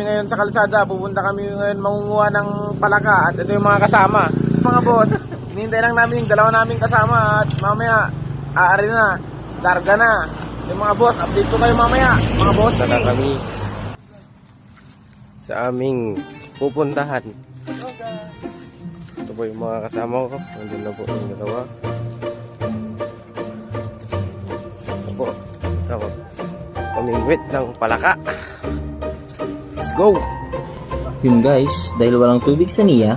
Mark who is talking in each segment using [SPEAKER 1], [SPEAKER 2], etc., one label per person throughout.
[SPEAKER 1] Ngayon sa kalsada, pupunta kami ngayon mangunguha ng palaka at ito yung mga kasama. Mga boss, hinihintay lang namin yung dalawa naming kasama at mamaya, aari na, larga na. Yung mga boss, update ko kayo mamaya. Mga boss,
[SPEAKER 2] na kami sa aming pupuntahan. Ito po yung mga kasama ko. Nandun na po yung dalawa. Ito po. Ito po. Pamingwit ng palaka. Let's go!
[SPEAKER 3] Yun guys, dahil walang tubig sa niya,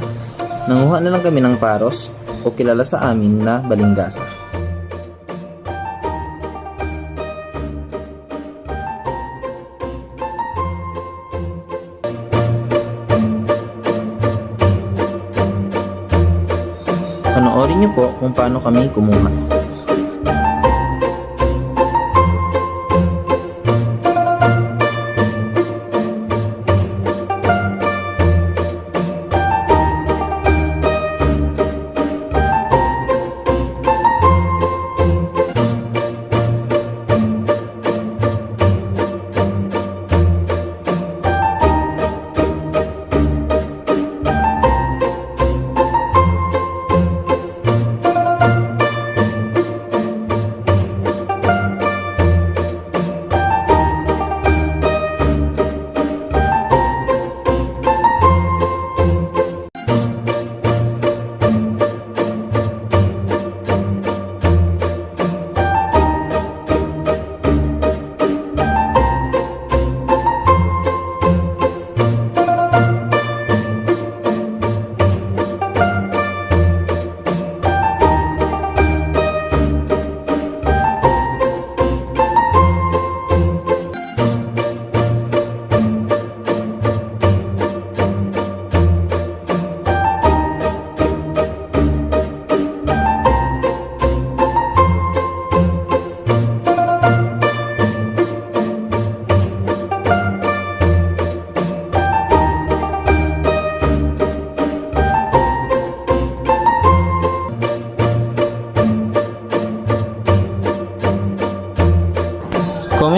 [SPEAKER 3] nanguha na lang kami ng paros o kilala sa amin na balinggasa. Panoorin niyo po kung paano kami kumuha.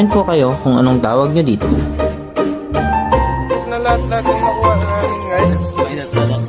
[SPEAKER 3] Comment po kayo kung anong tawag nyo dito.
[SPEAKER 1] Na lahat natin nakuha na namin guys.